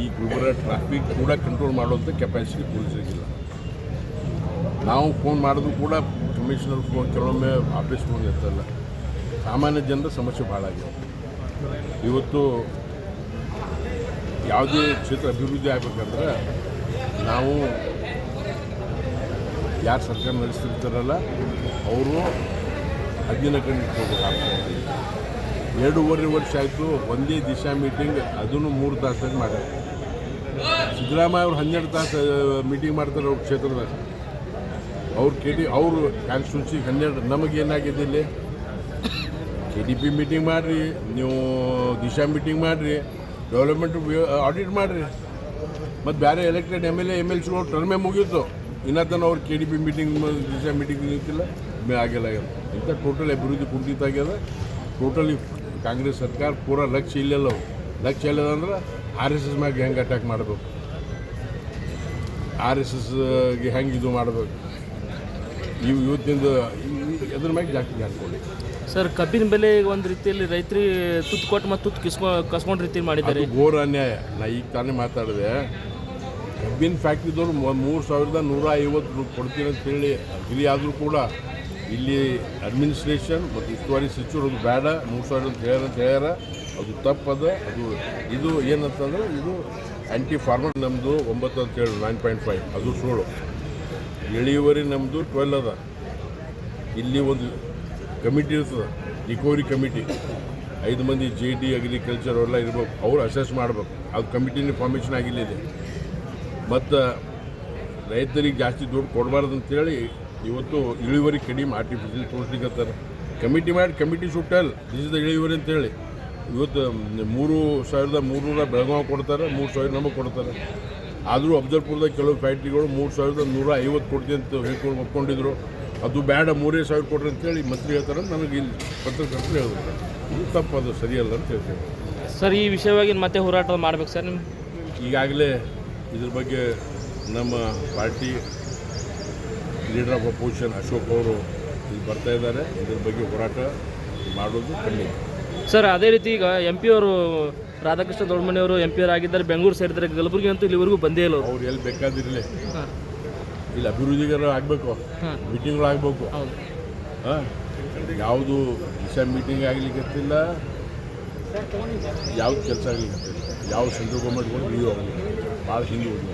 ಈ ಗುಲ್ಬರ್ಗ ಟ್ರಾಫಿಕ್ ಕೂಡ ಕಂಟ್ರೋಲ್ ಮಾಡುವಂಥ ಕೆಪಾಸಿಟಿ ಪೊಲೀಸರಿಗಿಲ್ಲ ನಾವು ಫೋನ್ ಮಾಡಿದ್ರು ಕೂಡ ಕಮಿಷನರ್ ಫೋನ್ ಕೆಲವೊಮ್ಮೆ ಆಫೀಸ್ ಫೋನ್ ಇರ್ತಲ್ಲ ಸಾಮಾನ್ಯ ಜನರ ಸಮಸ್ಯೆ ಭಾಳ ಆಗಿದೆ. ಇವತ್ತು ಯಾವುದೇ ಕ್ಷೇತ್ರ ಅಭಿವೃದ್ಧಿ ಆಗಬೇಕಂದ್ರೆ ನಾವು ಯಾರು ಸರ್ಕಾರ ನಡೆಸ್ತಿರ್ತಾರಲ್ಲ, ಅವರು ಹದ್ದಿನ ಕಂಡು ಇಟ್ಕೋಬೇಕಾಗ್ತದೆ ಎರಡೂವರೆ ವರ್ಷ ಆಯಿತು, ಒಂದೇ ದಿಶಾ ಮೀಟಿಂಗ್ ಅದನ್ನು ಮೂರು ತಾಸಾಗಿ ಮಾಡ್ಯಾರ ಸಿದ್ದರಾಮಯ್ಯ ಅವ್ರು ಹನ್ನೆರಡು ತಾಸು ಮೀಟಿಂಗ್ ಮಾಡ್ತಾರೆ ಅವ್ರ ಕ್ಷೇತ್ರದಾಗ. ಅವ್ರು ಕೆ ಡಿ ಅವರು ಕಾನ್ಸ್ಟಿಟ್ಯೂನ್ಸಿಗೆ ಹನ್ನೆರಡು, ನಮಗೇನಾಗಿದೆ ಇಲ್ಲಿ? ಕೆ ಡಿ ಪಿ ಮೀಟಿಂಗ್ ಮಾಡಿರಿ, ನೀವು ದಿಶಾ ಮೀಟಿಂಗ್ ಮಾಡಿರಿ ಡೆವಲಪ್ಮೆಂಟ್ ಆಡಿಟ್ ಮಾಡಿರಿ. ಮತ್ತು ಬೇರೆ elected M L A M L ಸಿಗಳು ಟರ್ಮೇ ಮುಗೀತು. ತನಕ ಅವ್ರು K D P meeting Disha meeting ನಿಂತಿಲ್ಲ. ಆಗಿಲ್ಲ ಆಗ್ಯದ ಇಂಥ ಟೋಟಲ್ ಅಭಿವೃದ್ಧಿ ಕುಂಠಿತ ಆಗ್ಯದ. ಟೋಟಲಿ ಕಾಂಗ್ರೆಸ್ ಸರ್ಕಾರ ಪೂರ ಲಕ್ಷ್ಯ ಇಲ್ಲಲ್ಲವು ಲಕ್ಷ್ಯ ಇಲ್ಲದಂದ್ರೆ ಆರ್ ಎಸ್ ಎಸ್ ಮ್ಯಾಗೆ ಹೆಂಗೆ ಅಟ್ಯಾಕ್ ಮಾಡಬೇಕು? ಆರ್ ಎಸ್ ಎಸ್ಗೆ ಹೆಂಗೆ ಇದು ಮಾಡಬೇಕು? ಇವು ಇವತ್ತಿಂದ ಇದ್ರ ಮ್ಯಾಗ ಜಾಸ್ತಿ ಧ್ಯಾನ ಕೊಡಿ. ಸರ್ ಕಬ್ಬಿನ ಬೆಲೆ ಒಂದು ರೀತಿಯಲ್ಲಿ ರೈತರಿಗೆ ತುತ್ತು ಕೊಟ್ಟು ಮತ್ತು ತುತ್ತು ಕಿಸ್ಕೊ ಕಸ್ಕೊಂಡು ರೀತಿ ಮಾಡಿದ್ದಾರೆ. ಘೋರ ಅನ್ಯಾಯ. ನಾ ಈಗ ತಾನೇ ಮಾತಾಡಿದೆ. ಕಬ್ಬಿನ ಫ್ಯಾಕ್ಟ್ರಿದವ್ರು ಮೂರು ಸಾವಿರದ ನೂರ ಐವತ್ತು ಕೊಡ್ತೀನಿ ಅಂತ ಹೇಳಿ ಅಗ್ರಿ ಆದರೂ ಕೂಡ ಇಲ್ಲಿ ಅಡ್ಮಿನಿಸ್ಟ್ರೇಷನ್ ಮತ್ತು ಉಸ್ತುವಾರಿ ಸಚಿವರು ಬೇಡ, ಮೂರು ಸಾವಿರ ಅಂತ ಹೇಳ್ಯಾರ ಹೇಳ್ಯಾರ ಅದು ತಪ್ಪದ, ಅದು ಇದು ಏನಂತಂದ್ರೆ ಇದು ಆ್ಯಂಟಿ ಫಾರ್ಮರ್ ನಮ್ಮದು ಒಂಬತ್ತು ಅಂತ ಹೇಳಿ ನೈನ್ ಪಾಯಿಂಟ್ ಫೈವ್ ಅದು ಸೋಳು ಇಳಿಯುವರಿ ನಮ್ಮದು ಟ್ವೆಲ್ ಅದ. ಇಲ್ಲಿ ಒಂದು ಕಮಿಟಿ ಇರ್ತದೆ ರಿಕವರಿ ಕಮಿಟಿ ಐದು ಮಂದಿ ಜೆ ಡಿ ಅಗ್ರಿಕಲ್ಚರ್ ಅವೆಲ್ಲ ಇರ್ಬೇಕು, ಅವ್ರು ಅಸೆಸ್ ಮಾಡ್ಬೇಕು. ಅದು ಕಮಿಟಿನ ಫಾರ್ಮೇಷನ್ ಆಗಿಲ್ಲ ಇದೆ ಮತ್ತು ರೈತರಿಗೆ ಜಾಸ್ತಿ ದುಡ್ಡು ಕೊಡಬಾರ್ದು ಅಂತೇಳಿ ಇವತ್ತು ಇಳುವರಿ ಕಡಿಮೆ ಆರ್ಟಿಫಿಷಿಯಲ್ ತೋರಿಸ್ಲಿಕ್ಕತ್ತಾರ ಕಮಿಟಿ ಮಾಡಿ ಕಮಿಟಿ ಸುಟ್ಟಲ್ ದಿಸ್ ದ ಇಳುವರಿ ಅಂತೇಳಿ ಇವತ್ತು ಮೂರು ಸಾವಿರದ ಮೂರುನೂರ ಬೆಳಗಾವಿ ಕೊಡ್ತಾರೆ ಮೂರು ಸಾವಿರ ನಮಗೆ ಕೊಡ್ತಾರೆ. ಆದರೂ ಅಫ್ಜಲ್ಪುರದಾಗ ಕೆಲವು ಫ್ಯಾಕ್ಟ್ರಿಗಳು ಮೂರು ಸಾವಿರದ ನೂರ ಐವತ್ತು ಕೊಡ್ತೀವಿ ಅಂತ ಹೇಳ್ಕೊಂಡು ಒಪ್ಕೊಂಡಿದ್ರು. ಅದು ಬೇಡ ಮೂರೇ ಸಾವಿರ ಕೊಡ್ರಿ ಅಂತೇಳಿ ಮಂತ್ರಿ ಹೇಳ್ತಾರೆ ನನಗೆ ಇಲ್ಲಿ ಪತ್ರಕರ್ತರು ಹೇಳಿದ್ರು. ಇದು ತಪ್ಪು ಅದು ಸರಿಯಲ್ಲ ಅಂತ ಹೇಳ್ತೇವೆ ಸರ್ ಈ ವಿಷಯವಾಗಿ ಮತ್ತೆ ಹೋರಾಟ ಮಾಡ್ಬೇಕು ಸರ್ ನಿಮ್ಮ ಈಗಾಗಲೇ ಇದ್ರ ಬಗ್ಗೆ ನಮ್ಮ party leader of opposition Ashok ಅವರು ಇಲ್ಲಿ ಬರ್ತಾ ಇದ್ದಾರೆ. ಇದ್ರ ಬಗ್ಗೆ ಹೋರಾಟ ಮಾಡೋದು ಖಂಡಿತ ಸರ್ ಅದೇ ರೀತಿ ಈಗ ಎಂ ಪಿ ಅವರು ರಾಧಾಕೃಷ್ಣ ದೊಡ್ಡಮನಿ ಅವರು ಎಂ ಪಿ ಅವರು ಆಗಿದ್ದಾರೆ ಬೆಂಗಳೂರು ಸೇರಿದ್ದಾರೆ ಕಲಬುರಗಿ ಅಂತೂ ಇಲ್ಲಿವರೆಗೂ ಬಂದೇ ಇಲ್ಲ ಅವರು. ಎಲ್ಲಿ ಬೇಕಾದಿರಲಿ. ಇಲ್ಲಿ ಅಭಿವೃದ್ಧಿಗಾರ ಆಗಬೇಕು. ಮೀಟಿಂಗ್ಗಳು ಆಗಬೇಕು. ಹಾಂ. ಯಾವುದು ದಿಶಾ ಮೀಟಿಂಗ್ ಆಗ್ಲಿಕ್ಕತ್ತಿಲ್ಲ ಯಾವ್ದು ಕೆಲಸ ಆಗಲಿಕ್ಕಿಲ್ಲ ಯಾವ ಸೆಂಟ್ರಲ್ ಗೌರ್ಮೆಂಟ್ ಕೂಡ ನೀವು ಭಾಳ ಹಿಂದೆ ಹೋಗಿ